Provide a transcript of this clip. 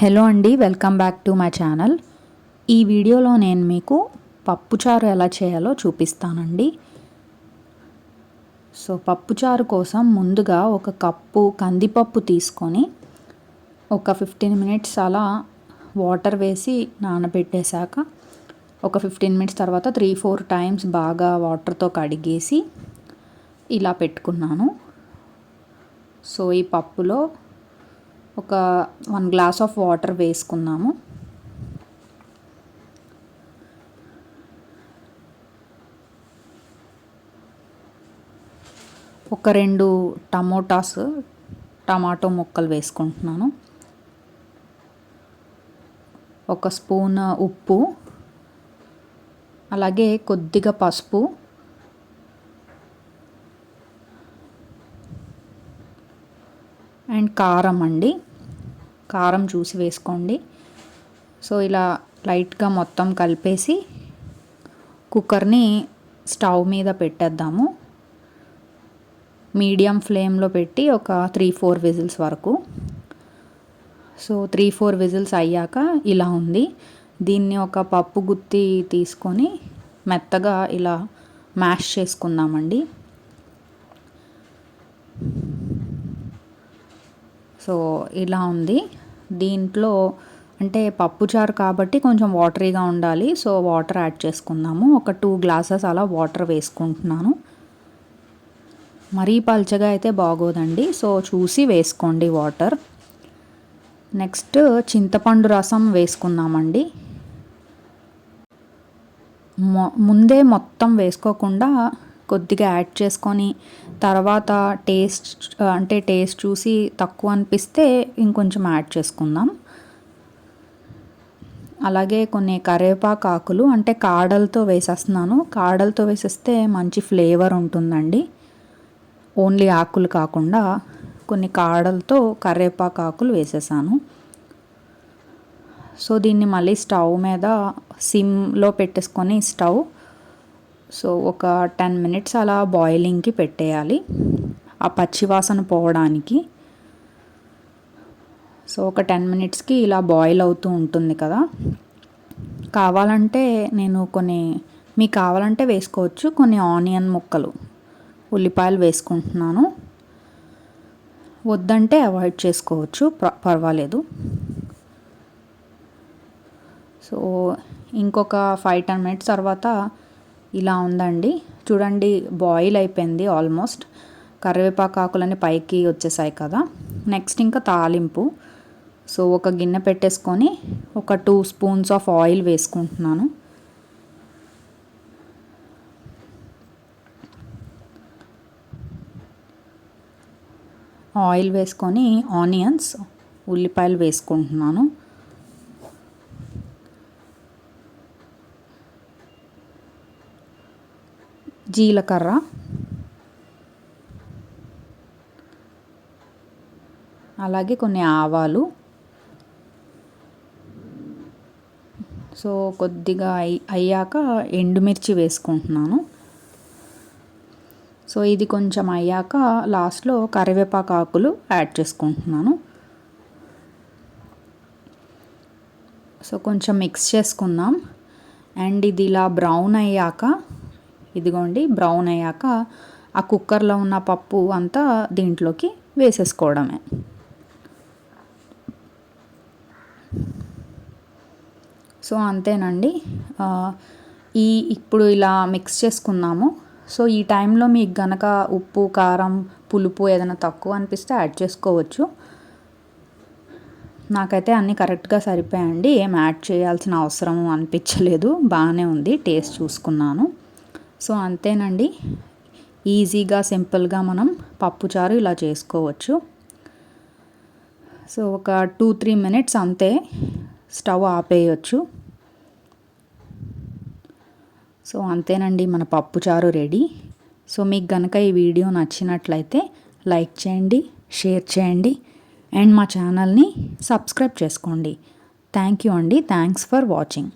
Hello అండి welcome back to my channel. ఈ వీడియోలో నేను మీకు పప్పుచారు ఎలా చేయాలో చూపిస్తానండి. సో పప్పుచారు కోసం ముందుగా ఒక కప్పు కందిపప్పు తీసుకొని ఒక ఫిఫ్టీన్ మినిట్స్ అలా వాటర్ వేసి నానబెట్టేశాక ఒక ఫిఫ్టీన్ మినిట్స్ తర్వాత త్రీ ఫోర్ టైమ్స్ బాగా వాటర్తో కడిగేసి ఇలా పెట్టుకున్నాను. సో ఈ పప్పులో ఒక వన్ గ్లాస్ ఆఫ్ వాటర్ వేసుకున్నాము ఒక రెండు టమోటాస్ టమాటో ముక్కలు వేసుకుంటున్నాను. ఒక స్పూన్ ఉప్పు అలాగే కొద్దిగా పసుపు అండ్ కారం అండి. కారం చూసి వేసుకోండి. సో ఇలా లైట్గా మొత్తం కలిపేసి కుక్కర్ని స్టవ్ మీద పెట్టేద్దాము. మీడియం ఫ్లేమ్లో పెట్టి ఒక త్రీ ఫోర్ విజిల్స్ వరకు. సో త్రీ ఫోర్ విజిల్స్ అయ్యాక ఇలా ఉంది. దీన్ని ఒక పప్పు గుత్తి తీసుకొని మెత్తగా ఇలా మ్యాష్ చేసుకుందామండి. సో ఇలా ఉంది. దీంట్లో అంటే పప్పుచారు కాబట్టి కొంచెం వాటరీగా ఉండాలి. సో వాటర్ యాడ్ చేసుకుందాము. ఒక టూ గ్లాసెస్ అలా వాటర్ వేసుకుంటున్నాను. మరీ పల్చగా అయితే బాగోదండి. సో చూసి వేసుకోండి వాటర్. నెక్స్ట్ చింతపండు రసం వేసుకుందామండి. ముందే మొత్తం వేసుకోకుండా కొద్దిగా యాడ్ చేసుకొని తర్వాత టేస్ట్ అంటే టేస్ట్ చూసి తక్కువ అనిపిస్తే ఇంకొంచెం యాడ్ చేసుకుందాం. అలాగే కొన్ని కరివేపాకు ఆకులు అంటే కాడలతో వేసేస్తున్నాను. కాడలతో వేసేస్తే మంచి ఫ్లేవర్ ఉంటుందండి. ఓన్లీ ఆకులు కాకుండా కొన్ని కాడలతో కరివేపాకు ఆకులు వేసేసాను. సో దీన్ని మళ్ళీ స్టవ్ మీద సిమ్లో పెట్టేసుకొని స్టవ్ సో ఒక టెన్ మినిట్స్ అలా బాయిలింగ్కి పెట్టేయాలి ఆ పచ్చివాసన పోవడానికి. సో ఒక టెన్ మినిట్స్కి ఇలా బాయిల్ అవుతూ ఉంటుంది కదా. కావాలంటే నేను కొన్ని మీకు కావాలంటే వేసుకోవచ్చు. కొన్ని ఆనియన్ ముక్కలు ఉల్లిపాయలు వేసుకుంటున్నాను. వద్దంటే అవాయిడ్ చేసుకోవచ్చు పర్వాలేదు. సో ఇంకొక ఫైవ్ టెన్ మినిట్స్ తర్వాత ఇలా ఉందండి. చూడండి బాయిల్ అయిపోయింది ఆల్మోస్ట్ కరివేపాకు పైకి వచ్చేసాయి కదా. నెక్స్ట్ ఇంకా తాలింపు. సో ఒక గిన్నె పెట్టేసుకొని ఒక టూ స్పూన్స్ ఆఫ్ ఆయిల్ వేసుకుంటున్నాను. ఆయిల్ వేసుకొని ఆనియన్స్ ఉల్లిపాయలు వేసుకుంటున్నాను. జీలకర్ర. అలాగే కొన్ని ఆవాలు. సో కొద్దిగా అయ్యాక ఎండుమిర్చి వేసుకుంటున్నాను. సో ఇది కొంచెం అయ్యాక లాస్ట్లో కరివేపాకు ఆకులు యాడ్ చేసుకుంటున్నాను. సో కొంచెం మిక్స్ చేసుకుందాం. అండ్ ఇది ఇలా బ్రౌన్ అయ్యాక ఇదిగోండి బ్రౌన్ అయ్యాక ఆ కుక్కర్లో ఉన్న పప్పు అంతా దీంట్లోకి వేసేసుకోవడమే. సో అంతేనండి. ఈ ఇప్పుడు ఇలా మిక్స్ చేసుకున్నాము సో ఈ టైంలో మీకు గనక ఉప్పు కారం పులుపు ఏదైనా తక్కువ అనిపిస్తే యాడ్ చేసుకోవచ్చు. నాకైతే అన్నీ కరెక్ట్గా సరిపోయాయండి. ఏం యాడ్ చేయాల్సిన అవసరం అనిపించలేదు. బాగానే ఉంది. టేస్ట్ చూసుకున్నాను. సో అంతేనండి. ఈజీగా సింపుల్గా మనం పప్పుచారు ఇలా చేసుకోవచ్చు. సో ఒక టూ త్రీ మినిట్స్ అంతే స్టవ్ ఆపేయచ్చు. సో అంతేనండి మన పప్పుచారు రెడీ. సో మీకు కనుక ఈ వీడియో నచ్చినట్లయితే లైక్ చేయండి షేర్ చేయండి అండ్ మా ఛానల్ని సబ్స్క్రైబ్ చేసుకోండి. థ్యాంక్ యూ అండి. Thanks for watching.